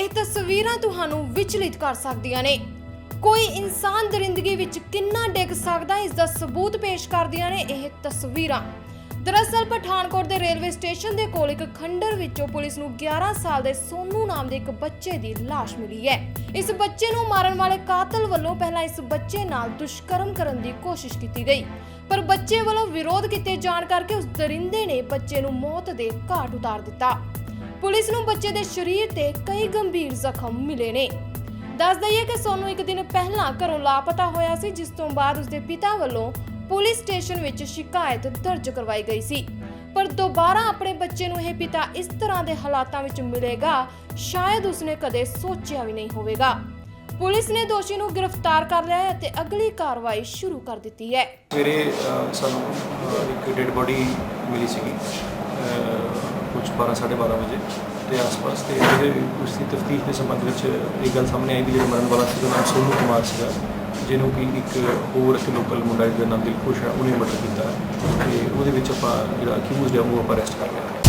ਇਹ ਤਸਵੀਰਾਂ ਤੁਹਾਨੂੰ ਵਿਚਲਿਤ ਕਰ ਸਕਦੀਆਂ ਨੇ। ਕੋਈ ਇਨਸਾਨ ਦਰਿੰਦਗੀ ਵਿੱਚ ਕਿੰਨਾ ਡਿੱਗ ਸਕਦਾ ਇਸ ਦਾ ਸਬੂਤ ਪੇਸ਼ ਕਰਦੀਆਂ ਨੇ ਇਹ ਤਸਵੀਰਾਂ। ਦਰਅਸਲ, ਪਠਾਨਕੋਟ ਦੇ ਰੇਲਵੇ ਸਟੇਸ਼ਨ ਦੇ ਕੋਲ ਇੱਕ ਖੰਡਰ ਵਿੱਚੋਂ ਪੁਲਿਸ ਨੂੰ 11 ਸਾਲ ਦੇ ਸੋਨੂ ਨਾਮ ਦੇ ਇੱਕ ਬੱਚੇ ਦੀ ਲਾਸ਼ ਮਿਲੀ ਹੈ। ਇਸ ਬੱਚੇ ਨੂੰ ਮਾਰਨ ਵਾਲੇ ਕਾਤਲ ਵੱਲੋਂ ਪਹਿਲਾਂ ਇਸ ਬੱਚੇ ਨਾਲ ਦੁਸ਼ਕਰਮ ਕਰਨ ਦੀ ਕੋਸ਼ਿਸ਼ ਕੀਤੀ ਗਈ। ਪਰ ਬੱਚੇ ਵੱਲੋਂ ਵਿਰੋਧ ਕੀਤੇ ਜਾਣ ਕਰਕੇ ਉਸ ਦਰਿੰਦੇ ਨੇ ਬੱਚੇ ਨੂੰ ਮੌਤ ਦੇ ਘਾਟ ਉਤਾਰ ਦਿੱਤਾ। ਪੁਲਿਸ ਨੂੰ ਬੱਚੇ ਦੇ ਸਰੀਰ ਤੇ ਕਈ ਗੰਭੀਰ ਜ਼ਖਮ ਮਿਲੇ ਨੇ। ਦੱਸ ਦਈਏ ਕਿ ਸੋਨੂੰ ਇੱਕ ਦਿਨ ਪਹਿਲਾਂ ਘਰੋਂ ਲਾਪਤਾ ਹੋਇਆ ਸੀ ਜਿਸ ਤੋਂ ਬਾਅਦ ਉਸਦੇ ਪਿਤਾ ਵੱਲੋਂ ਪੁਲਿਸ ਸਟੇਸ਼ਨ ਵਿੱਚ ਸ਼ਿਕਾਇਤ ਦਰਜ ਕਰਵਾਈ ਗਈ ਸੀ। ਪਰ ਦੁਬਾਰਾ ਆਪਣੇ ਬੱਚੇ ਨੂੰ ਇਹ ਪਿਤਾ ਇਸ ਤਰ੍ਹਾਂ ਦੇ ਹਾਲਾਤਾਂ ਵਿੱਚ ਮਿਲੇਗਾ ਸ਼ਾਇਦ ਉਸਨੇ ਕਦੇ ਸੋਚਿਆ ਵੀ ਨਹੀਂ ਹੋਵੇਗਾ। ਪੁਲਿਸ ਨੇ ਦੋਸ਼ੀ ਨੂੰ ਗ੍ਰਿਫਤਾਰ ਕਰ ਲਿਆ ਹੈ ਅਤੇ ਅਗਲੀ ਕਾਰਵਾਈ ਸ਼ੁਰੂ ਕਰ ਦਿੱਤੀ ਹੈ। ਸਵੇਰੇ ਅ, ਸਾਨੂੰ ਅ, ਇੱਕ ਡੈਡ ਬੋਡੀ ਮਿਲੀ ਸੀਗੀ। ਕੁਝ 12 12:30 ਵਜੇ ਤੇ ਆਸ-ਪਾਸ ਤੇ ਇਹਦੇ ਉਸ ਦੀ ਤਫਤੀਸ਼ ਦੇ ਸੰਬੰਧ ਵਿੱਚ ਇਹ ਗੱਲ ਸਾਹਮਣੇ ਆਈ ਵੀ ਜਿਹੜਾ ਮਰਨ ਵਾਲਾ ਸੀ ਉਹਦਾ ਨਾਮ ਸੋਨੂ ਕੁਮਾਰ ਸੀਗਾ, ਜਿਹਨੂੰ ਕਿ ਇੱਕ ਹੋਰ ਇੱਕ ਲੋਕਲ ਮੁੰਡਾ ਜਿਹਦਾ ਨਾਮ ਦਿਲਖੁਸ਼ ਹੈ, ਉਹਨੇ ਮਰਡਰ ਕੀਤਾ ਤੇ ਉਹਦੇ ਵਿੱਚ ਆਪਾਂ ਜਿਹੜਾ ਅਕਿਊਜ਼ਡ ਹੈ, ਉਹ ਆਪਾਂ ਅਰੈਸਟ ਕਰ ਲਿਆ